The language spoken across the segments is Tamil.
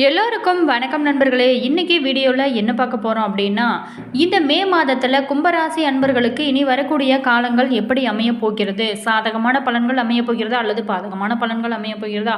எல்லோருக்கும் வணக்கம் நண்பர்களே. இன்றைக்கி வீடியோவில் என்ன பார்க்க போகிறோம் அப்படின்னா இந்த மே மாதத்தில் கும்பராசி அன்பர்களுக்கு இனி வரக்கூடிய காலங்கள் எப்படி அமைய போகிறது? சாதகமான பலன்கள் அமைய போகிறதா அல்லது பாதகமான பலன்கள் அமைய போகிறதா?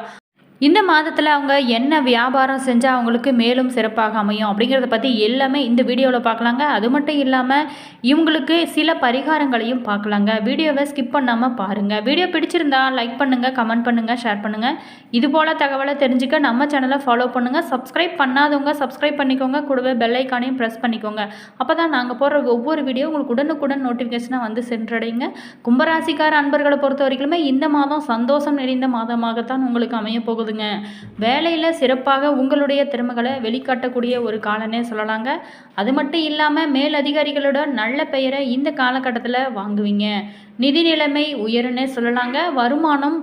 இந்த மாதத்தில் அவங்க என்ன வியாபாரம் செஞ்சால் அவங்களுக்கு மேலும் சிறப்பாக அமையும் அப்படிங்கிறத பற்றி எல்லாமே இந்த வீடியோவில் பார்க்கலாங்க. அது மட்டும் இல்லாமல் இவங்களுக்கு சில பரிகாரங்களையும் பார்க்கலாங்க. வீடியோவை ஸ்கிப் பண்ணாமல் பாருங்கள் வீடியோ பிடிச்சிருந்தா லைக் பண்ணுங்கள் கமெண்ட் பண்ணுங்கள் ஷேர் பண்ணுங்கள் இது போல் தகவலை தெரிஞ்சுக்க நம்ம சேனலை ஃபாலோ பண்ணுங்கள் சப்ஸ்கிரைப் பண்ணாதவங்க சப்ஸ்கிரைப் பண்ணிக்கோங்க. கூடவே பெல்லைக்கானையும் ப்ரெஸ் பண்ணிக்கோங்க. அப்போ தான் நாங்கள் போடுற ஒவ்வொரு வீடியோ உங்களுக்கு உடனுக்குடன் நோட்டிஃபிகேஷனாக வந்து சென்றடைங்க. கும்பராசிக்கார அன்பர்களை பொறுத்த வரைக்குமே இந்த மாதம் சந்தோஷம் நிறைந்த மாதமாகத்தான் உங்களுக்கு அமைய போதுங்க. வேலையில் சிறப்பாக உங்களுடைய திறமைகளை வெளிக்காட்டக்கூடிய ஒரு காலனே சொல்லலாங்க. அது மட்டும் இல்லாமல் மேல் அதிகாரிகளோட நல்ல பெயரை இந்த காலகட்டத்தில் வாங்குவீங்க. நிதி நிலைமை உயருன்னே சொல்லலாங்க. வருமானம்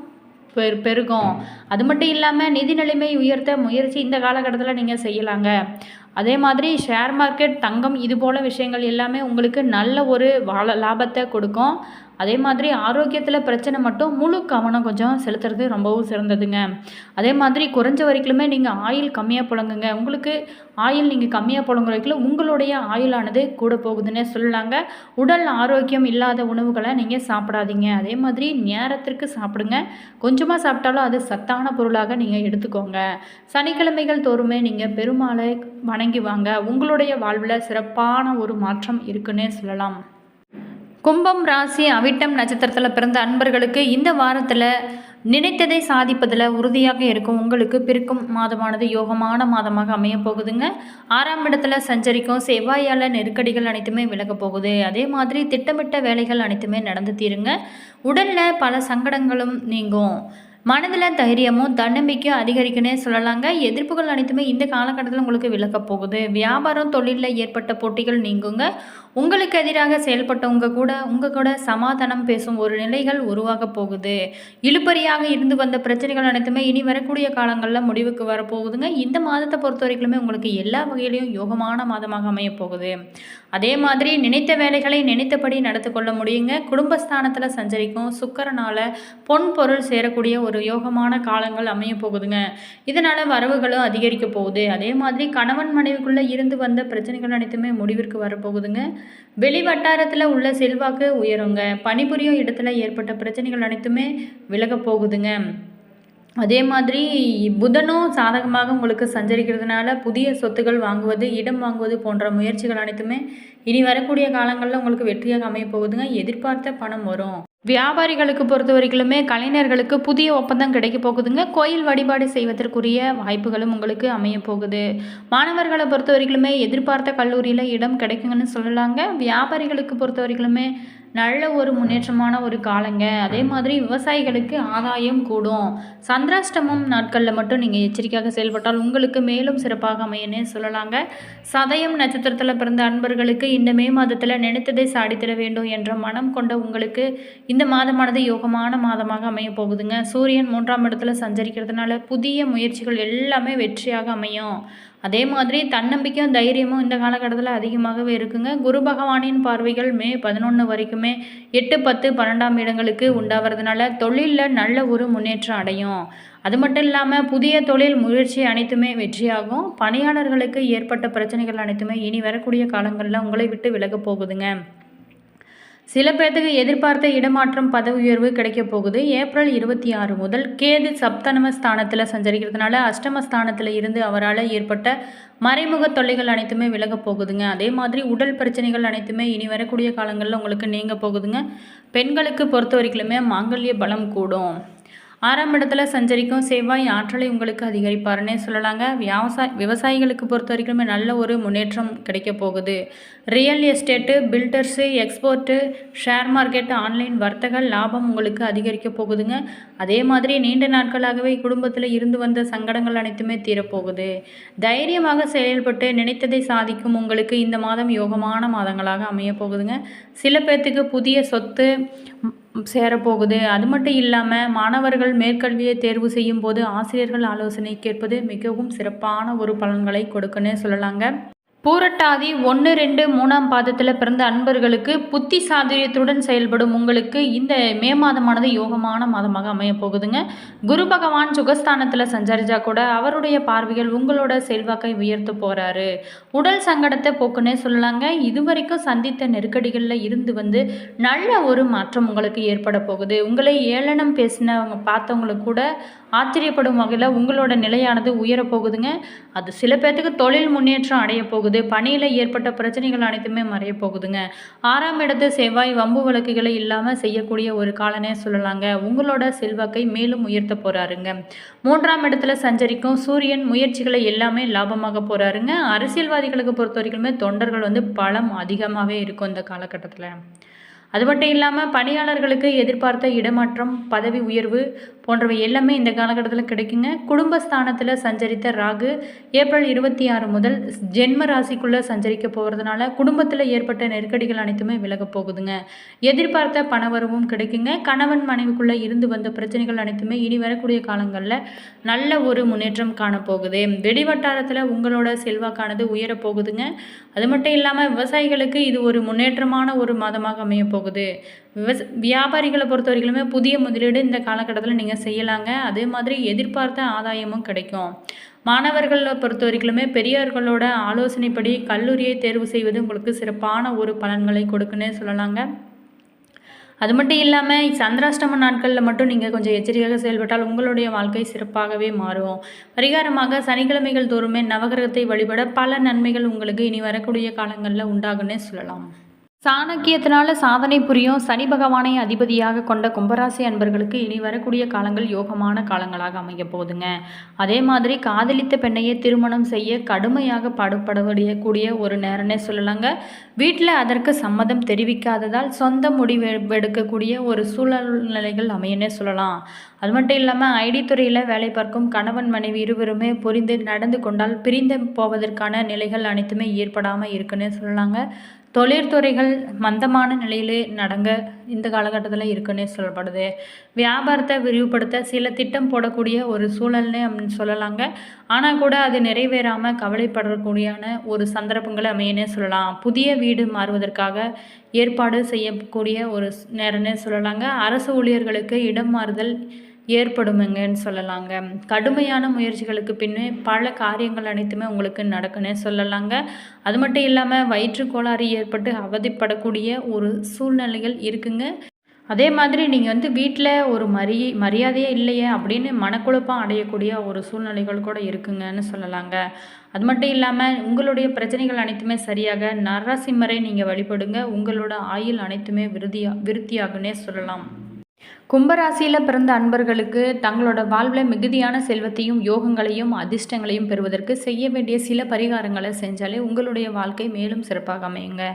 பெரு பெருகும். அது மட்டும் இல்லாமல் நிதி நிலைமை உயர்த்த முயற்சி இந்த காலகட்டத்தில் நீங்கள் செய்யலாங்க. அதே மாதிரி ஷேர் மார்க்கெட் தங்கம் இது போல் விஷயங்கள் எல்லாமே உங்களுக்கு நல்ல ஒரு வாழ லாபத்தை கொடுக்கும். அதே மாதிரி ஆரோக்கியத்தில் பிரச்சனை மட்டும் முழு கவனம் கொஞ்சம் செலுத்துறது ரொம்பவும் சிறந்ததுங்க. அதே மாதிரி குறைஞ்ச வரைக்குமே நீங்கள் ஆயில் கம்மியாக புழங்குங்க. உங்களுக்கு ஆயில் நீங்கள் கம்மியாக புழங்குற வரைக்கும் உங்களுடைய ஆயிலானது கூட போகுதுன்னே சொல்லலாங்க. உடல் ஆரோக்கியம் இல்லாத உணவுகளை நீங்கள் சாப்பிடாதீங்க. அதே மாதிரி நேரத்திற்கு சாப்பிடுங்க. கொஞ்சமாக சாப்பிட்டாலும் அது சத்தான பொருளாக நீங்கள் எடுத்துக்கோங்க. சனிக்கிழமைகள் தோறுமே நீங்கள் பெருமாளை வணங்கி வாங்க. உங்களுடைய வாழ்வில் சிறப்பான ஒரு மாற்றம் இருக்குன்னே சொல்லலாம். கும்பம் ராசி அவிட்டம் நட்சத்திரத்தில் பிறந்த அன்பர்களுக்கு இந்த வாரத்தில் நினைத்ததை சாதிப்பதில் உறுதியாக இருக்கும் உங்களுக்கு பிறக்கும் மாதமானது யோகமான மாதமாக அமைய போகுதுங்க. ஆறாம் இடத்துல சஞ்சரிக்கும் செவ்வாயால் நெருக்கடிகள் அனைத்துமே விலக போகுது. அதே மாதிரி திட்டமிட்ட வேலைகள் அனைத்துமே நடந்து தீருங்க. உடலில் பல சங்கடங்களும் நீங்கும். மனதில் தைரியமும் தன்னம்பிக்கையும் அதிகரிக்கனே சொல்லலாங்க. எதிர்ப்புகள் அனைத்துமே இந்த காலகட்டத்தில் உங்களுக்கு விலக போகுது. வியாபாரம் தொழிலில் ஏற்பட்ட போட்டிகள் நீங்குங்க. உங்களுக்கு எதிராக செயல்பட்டவங்க கூட உங்கள் கூட சமாதானம் பேசும் ஒரு நிலைகள் உருவாக போகுது. இழுபறியாக இருந்து வந்த பிரச்சனைகள் அனைத்துமே இனி வரக்கூடிய காலங்களில் முடிவுக்கு வரப்போகுதுங்க இந்த மாதத்தை பொறுத்த வரைக்குமே உங்களுக்கு எல்லா வகையிலையும் யோகமான மாதமாக அமைய போகுது. அதே மாதிரி நினைத்த வேலைகளை நினைத்தபடி நடத்து கொள்ள முடியுங்க. குடும்பஸ்தானத்தில் சஞ்சரிக்கும் சுக்கரனால பொன் பொருள் சேரக்கூடிய ஒரு யோகமான காலங்கள் அமைய போகுதுங்க. இதனால் வரவுகளும் அதிகரிக்க போகுது. அதே மாதிரி கணவன் மனைவிக்குள்ளே இருந்து வந்த பிரச்சனைகள் அனைத்துமே முடிவிற்கு வரப்போகுதுங்க வெளி வட்டாரத்தில் உள்ள செல்வாக்கு உயருங்க. பணிபுரியும் இடத்துல ஏற்பட்ட பிரச்சனைகள் அனைத்துமே விலகப் போகுதுங்க. அதே மாதிரி புதனும் சாதகமாக உங்களுக்கு சஞ்சரிக்கிறதுனால புதிய சொத்துக்கள் வாங்குவது இடம் வாங்குவது போன்ற முயற்சிகள் அனைத்துமே இனி வரக்கூடிய காலங்களில் உங்களுக்கு வெற்றியாக அமைய போகுதுங்க. எதிர்பார்த்த பணம் வரும். வியாபாரிகளுக்கு பொறுத்த வரைக்குமே கலைஞர்களுக்கு புதிய ஒப்பந்தம் கிடைக்க போகுதுங்க. கோயில் வழிபாடு செய்வதற்குரிய வாய்ப்புகளும் உங்களுக்கு அமைய போகுது. மாணவர்களை பொறுத்த வரைக்குமே எதிர்பார்த்த கல்லூரியில் இடம் கிடைக்குங்கன்னு சொல்லலாங்க. வியாபாரிகளுக்கு பொறுத்த வரைக்குமே நல்ல ஒரு முன்னேற்றமான ஒரு காலங்க. அதே மாதிரி விவசாயிகளுக்கு ஆதாயம் கூடும். சந்திராஷ்டமம் நாட்களில் மட்டும் நீங்கள் எச்சரிக்கையாக செயல்பட்டால் உங்களுக்கு மேலும் சிறப்பாக அமையனே சொல்லலாங்க. சதயம் நட்சத்திரத்தில் பிறந்த அன்பர்களுக்கு இந்த மே மாதத்தில் நினைத்ததை சாடித்திட வேண்டும் என்ற மனம் கொண்ட உங்களுக்கு இந்த மாதமானது யோகமான மாதமாக அமைய போகுதுங்க. சூரியன் மூன்றாம் இடத்துல சஞ்சரிக்கிறதுனால புதிய முயற்சிகள் எல்லாமே வெற்றியாக அமையும். அதே மாதிரி தன்னம்பிக்கையும் தைரியமும் இந்த காலகட்டத்தில் அதிகமாகவே இருக்குங்க. குரு பகவானின் பார்வைகள் மே பதினொன்று வரைக்குமே எட்டு பத்து பன்னெண்டாம் இடங்களுக்கு உண்டாகிறதுனால தொழிலில் நல்ல ஒரு முன்னேற்றம் அடையும். அது மட்டும் இல்லாமல் புதிய தொழில் முயற்சி அனைத்துமே வெற்றியாகும். பணியாளர்களுக்கு ஏற்பட்ட பிரச்சனைகள் அனைத்துமே இனி வரக்கூடிய காலங்களில் உங்களை விட்டு விலகப் போகுதுங்க. சில பேர்த்துக்கு எதிர்பார்த்த இடமாற்றம் பதவி உயர்வு கிடைக்க போகுது. ஏப்ரல் இருபத்தி ஆறு முதல் கேது சப்தனம ஸ்தானத்தில் சஞ்சரிக்கிறதுனால அஷ்டம ஸ்தானத்தில் இருந்து அவரால் ஏற்பட்ட மறைமுக தொல்லைகள் அனைத்துமே விலக போகுதுங்க. அதே மாதிரி உடல் பிரச்சனைகள் அனைத்துமே இனி வரக்கூடிய காலங்களில் உங்களுக்கு நீங்க போகுதுங்க. பெண்களுக்கு பொறுத்த வரைக்குமே மாங்கல்ய பலம் கூடும். ஆறாம் இடத்துல சஞ்சரிக்கும் செவ்வாய் ஆற்றலை உங்களுக்கு அதிகரிப்பாருன்னே சொல்லலாங்க. விவசாய விவசாயிகளுக்கு பொறுத்த வரைக்குமே நல்ல ஒரு முன்னேற்றம் கிடைக்க போகுது. Real estate builders export share market online வர்த்தக லாபம் உங்களுக்கு அதிகரிக்க போகுதுங்க. அதே மாதிரி நீண்ட நாட்களாகவே குடும்பத்தில் இருந்து வந்த சங்கடங்கள் அனைத்துமே தீரப்போகுது. தைரியமாக செயல்பட்டு நினைத்ததை சாதிக்கும் உங்களுக்கு இந்த மாதம் யோகமான மாதங்களாக அமைய போகுதுங்க. சில பேர்த்துக்கு புதிய சொத்து சேரப்போகுது. அது மட்டும் இல்லாமல் மாணவர்கள் மேற்கல்வியை தேர்வு செய்யும் போது ஆசிரியர்கள் ஆலோசனை கேட்பது மிகவும் சிறப்பான ஒரு பலன்களை கொடுக்குன்னே சொல்லலாங்க. பூரட்டாதி ஒன்று ரெண்டு மூணாம் பாதத்தில் பிறந்த அன்பர்களுக்கு புத்தி சாதுரியத்துடன் செயல்படும் உங்களுக்கு இந்த மே மாதமானது யோகமான மாதமாக அமைய போகுதுங்க. குரு பகவான் சுகஸ்தானத்தில் சஞ்சரிச்சா கூட அவருடைய பார்வைகள் உங்களோட செல்வாக்கை உயர்த்த போகிறாரு உடல் சங்கடத்தை போக்குன்னே சொல்லலாங்க. இதுவரைக்கும் சந்தித்த நெருக்கடிகளில் இருந்து வந்து நல்ல ஒரு மாற்றம் உங்களுக்கு ஏற்பட போகுது. உங்களை ஏளனம் பேசினவங்க பார்த்தவங்களுக்கு கூட ஆச்சரியப்படும் வகையில் உங்களோட நிலையானது உயரப்போகுதுங்க அது சில பேர்த்துக்கு தொழில் முன்னேற்றம் அடைய போகுது. பணியில் ஏற்பட்ட பிரச்சனைகள் அனைத்துமே மறைய போகுதுங்க. ஆறாம் இடத்து செவ்வாய் வம்பு வழக்குகளை இல்லாமல் செய்யக்கூடிய ஒரு காலனே சொல்லலாங்க. உங்களோட செல்வாக்கை மேலும் உயர்த்த போகிறாருங்க மூன்றாம் இடத்துல சஞ்சரிக்கும் சூரியன் முயற்சிகளை எல்லாமே லாபமாக போகிறாருங்க அரசியல்வாதிகளுக்கு பொறுத்த வரைக்குமே தொண்டர்கள் வந்து பலம் அதிகமாகவே இருக்கும் இந்த காலகட்டத்தில். அது மட்டும் இல்லாமல் பணியாளர்களுக்கு எதிர்பார்த்த இடமாற்றம் பதவி உயர்வு போன்றவை எல்லாமே இந்த காலகட்டத்தில் கிடைக்குங்க. குடும்பஸ்தானத்தில் சஞ்சரித்த ராகு ஏப்ரல் இருபத்தி ஆறு முதல் ஜென்ம ராசிக்குள்ளே சஞ்சரிக்க போகிறதுனால குடும்பத்தில் ஏற்பட்ட நெருக்கடிகள் அனைத்துமே விலக போகுதுங்க. எதிர்பார்த்த பணவரவும் கிடைக்குங்க. கணவன் மனைவிக்குள்ளே இருந்து வந்த பிரச்சனைகள் அனைத்துமே இனி வரக்கூடிய காலங்களில் நல்ல ஒரு முன்னேற்றம் காணப்போகுது. வெடிவட்டாரத்தில் உங்களோட செல்வாக்கானது உயரப்போகுதுங்க அது மட்டும் இல்லாமல் விவசாயிகளுக்கு இது ஒரு முன்னேற்றமான ஒரு மாதமாக அமையப்போகுது விவச வியாபாரிகளை பொறுத்த வரைக்குமே புதிய முதலீடு இந்த காலகட்டத்தில் நீங்கள் செய்யலாங்க. அதே மாதிரி எதிர்பார்த்த ஆதாயமும் கிடைக்கும். மாணவர்களை பொறுத்த வரைக்குமே பெரியார்களோட ஆலோசனைப்படி கல்லூரியை தேர்வு செய்வது உங்களுக்கு சிறப்பான ஒரு பலன்களை கொடுக்குன்னே சொல்லலாங்க. அது மட்டும் இல்லாமல் சந்திராஷ்டம நாட்களில் மட்டும் நீங்கள் கொஞ்சம் எச்சரிக்கையாக செயல்பட்டால் உங்களுடைய வாழ்க்கை சிறப்பாகவே மாறும். பரிகாரமாக சனிக்கிழமைகள் தோறுமே நவகிரகத்தை வழிபட பல நன்மைகள் உங்களுக்கு இனி வரக்கூடிய காலங்களில் உண்டாகுன்னே சொல்லலாம். சாணக்கியத்தினால சாதனை புரியும் சனி பகவானை அதிபதியாக கொண்ட கும்பராசி அன்பர்களுக்கு இனி வரக்கூடிய காலங்கள் யோகமான காலங்களாக அமைய போகுதுங்க. அதே மாதிரி காதலித்த பெண்ணையே திருமணம் செய்ய கடுமையாக பாடுபடக்கூடிய ஒரு நேரனே சொல்லலாங்க. வீட்டில் அதற்கு சம்மதம் தெரிவிக்காததால் சொந்த முடிவு எடுக்கக்கூடிய ஒரு சூழ்நிலைகள் அமையனே சொல்லலாம். அது மட்டும் இல்லாமல் ஐடி துறையில் வேலை பார்க்கும் கணவன் மனைவி இருவருமே புரிந்து நடந்து கொண்டால் பிரிந்து போவதற்கான நிலைகள் அனைத்துமே ஏற்படாமல் இருக்குன்னு சொல்லலாங்க. தொழிற்துறைகள் மந்தமான நிலையிலே நடங்க இந்த காலகட்டத்தில் இருக்குன்னே சொல்லப்படுது. வியாபாரத்தை விரிவுபடுத்த சில திட்டம் போடக்கூடிய ஒரு சூழல்னு அப்படின்னு சொல்லலாங்க. ஆனால் கூட அது நிறைவேறாமல் கவலைப்படக்கூடியான ஒரு சந்தர்ப்பங்களை அமையனே சொல்லலாம். புதிய வீடு மாறுவதற்காக ஏற்பாடு செய்யக்கூடிய ஒரு நேரம்னே சொல்லலாங்க. அரசு ஊழியர்களுக்கு இடம் மாறுதல் ஏற்படுமுங்கன்னு சொல்லலாங்க. கடுமையான முயற்சிகளுக்கு பின்னே பல காரியங்கள் அனைத்துமே உங்களுக்கு நடக்குன்னு சொல்லலாங்க. அது மட்டும் இல்லாமல் வயிற்று கோளாறு ஏற்பட்டு அவதிப்படக்கூடிய ஒரு சூழ்நிலைகள் இருக்குங்க. அதே மாதிரி நீங்கள் வந்து வீட்டில் ஒரு மரி மரியாதையே இல்லையே அப்படின்னு மனக்குழப்பம் அடையக்கூடிய ஒரு சூழ்நிலைகள் கூட இருக்குங்கன்னு சொல்லலாங்க. அது மட்டும் இல்லாமல் உங்களுடைய பிரச்சனைகள் அனைத்துமே சரியாக நரசிம்மரை நீங்கள் வழிபடுங்க. உங்களோட ஆயுள் அனைத்துமே விருதியா விருத்தியாகுன்னே சொல்லலாம். கும்பராசியில் பிறந்த அன்பர்களுக்கு தங்களோட வாழ்வில் மிகுதியான செல்வத்தையும் யோகங்களையும் அதிர்ஷ்டங்களையும் பெறுவதற்கு செய்ய வேண்டிய சில பரிகாரங்களை செஞ்சாலே உங்களுடைய வாழ்க்கை மேலும் சிறப்பாக அமையுங்க.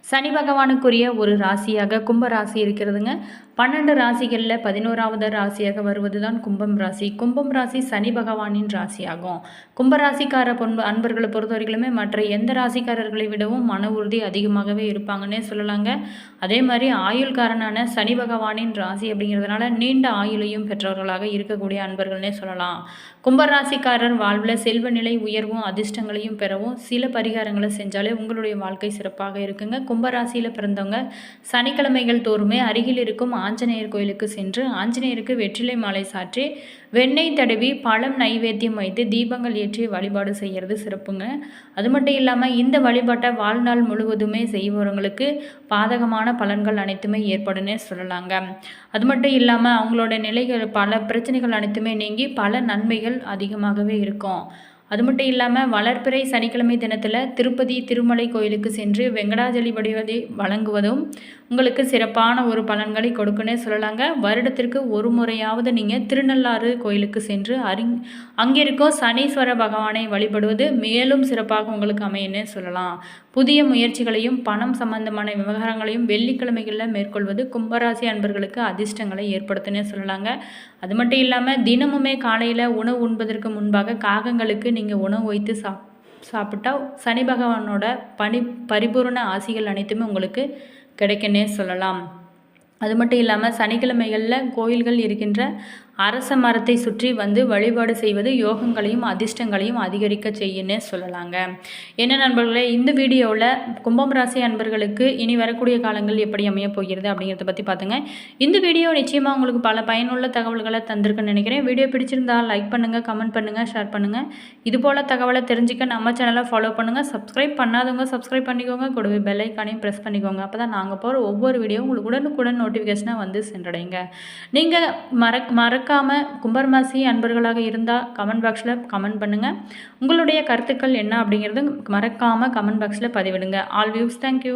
சனி பகவானுக்குரிய ஒரு ராசியாக கும்பராசி இருக்கிறதுங்க. பன்னெண்டு ராசிகளில் பதினோராவது ராசியாக வருவது தான் கும்பம் ராசி. கும்பம் ராசி சனி பகவானின் ராசியாகும். கும்பராசிக்கார பொன்பு அன்பர்களை பொறுத்தவரைகளுமே மற்ற எந்த ராசிக்காரர்களை விடவும் மன உறுதி அதிகமாகவே இருப்பாங்கன்னே சொல்லலாங்க. அதே மாதிரி ஆயுள்காரனான சனி பகவானின் ராசியை அப்படிங்கிறதுனால நீண்ட ஆயுளையும் பெற்றவர்களாக இருக்கக்கூடிய அன்பர்கள்னே சொல்லலாம். கும்பராசிக்காரர் வாழ்வில் செல்வ நிலை உயர்வும் அதிர்ஷ்டங்களையும் பெறவும் சில பரிகாரங்களை செஞ்சாலே உங்களுடைய வாழ்க்கை சிறப்பாக இருக்குங்க. கும்பராசியில் பிறந்தவங்க சனிக்கிழமைகள் தோறுமே அருகில் இருக்கும் ஆஞ்சநேயர் கோயிலுக்கு சென்று ஆஞ்சநேயருக்கு வெற்றிலை மாலை சாற்றி வெண்ணெய் தடவி பழம் நைவேத்தியம் வைத்து தீபங்கள் ஏற்றி வழிபாடு செய்கிறது சிறப்புங்க. அது மட்டும் இல்லாமல் இந்த வழிபாட்டை வாழ்நாள் முழுவதுமே செய்பவர்களுக்கு பாதகமான பலன்கள் அனைத்துமே ஏற்படுன்னு சொல்லலாங்க. அது அது மட்டும் இல்லாமல் அவங்களோட நிலைகள் பல பிரச்சனைகள் அனைத்துமே நீங்கி பல நன்மைகள் அதிகமாகவே இருக்கும். அது மட்டும் இல்லாமல் வளர்ப்பிறை சனிக்கிழமை தினத்தில் திருப்பதி திருமலை கோயிலுக்கு சென்று வெங்கடாஜலி வடிவதை வழங்குவதும் உங்களுக்கு சிறப்பான ஒரு பலன்களை கொடுக்குன்னு சொல்லலாங்க. வருடத்திற்கு ஒரு முறையாவது நீங்கள் திருநள்ளாறு கோயிலுக்கு சென்று அறிங் அங்கே இருக்கோ சனீஸ்வர பகவானை வழிபடுவது மேலும் சிறப்பாக உங்களுக்கு அமையன்னு சொல்லலாம். புதிய முயற்சிகளையும் பணம் சம்பந்தமான விவகாரங்களையும் வெள்ளிக்கிழமைகளில் மேற்கொள்வது கும்பராசி அன்பர்களுக்கு அதிர்ஷ்டங்களை ஏற்படுத்துனே சொல்லலாங்க. அது மட்டும் இல்லாமல் தினமுமே காலையில் உணவு உண்பதற்கு முன்பாக காகங்களுக்கு நீங்கள் உணவு வைத்து சாப் சாப்பிட்டா சனி பகவானோட பனி பரிபூர்ண ஆசிகள் அனைத்துமே உங்களுக்கு கிடைக்குன்னே சொல்லலாம். அது மட்டும் இல்லாமல் சனிக்கிழமைகளில் கோயில்கள் இருக்கின்ற அரச மரத்தை சுற்றி வந்து வழிபாடு செய்வது யோகங்களையும் அதிர்ஷ்டங்களையும் அதிகரிக்க செய்யுன்னு சொல்லலாங்க. என்ன நண்பர்களே இந்த வீடியோவில் கும்பம் ராசி அன்பர்களுக்கு இனி வரக்கூடிய காலங்கள் எப்படி அமையப் போகிறது அப்படிங்கிறத பற்றி பார்த்துங்க இந்த வீடியோ நிச்சயமாக உங்களுக்கு பல பயனுள்ள தகவல்களை தந்திருக்குன்னு நினைக்கிறேன். வீடியோ பிடிச்சிருந்தால் லைக் பண்ணுங்கள் கமெண்ட் பண்ணுங்கள் ஷேர் பண்ணுங்கள் இதுபோல் தகவலை தெரிஞ்சுக்க நம்ம சேனலை ஃபாலோ பண்ணுங்கள் சப்ஸ்கிரைப் பண்ணாதவங்க சப்ஸ்கிரைப் பண்ணிக்கோங்க. கூடவே பெல் ஐக்கானையும் ப்ரெஸ் பண்ணிக்கோங்க. அப்போ தான் நாங்கள் போகிற ஒவ்வொரு வீடியோ உங்களுக்கு உடனுக்குடன் நோட்டிஃபிகேஷனாக வந்து சென்றடைங்க நீங்கள் மறக் மறக்காமல் கும்பர்மாசி அன்பர்களாக இருந்தால் கமெண்ட் பாக்ஸில் கமெண்ட் பண்ணுங்கள் உங்களுடைய கருத்துக்கள் என்ன அப்படிங்கிறது மறக்காமல் கமெண்ட் பாக்ஸில் பதிவிடுங்க. All views thank you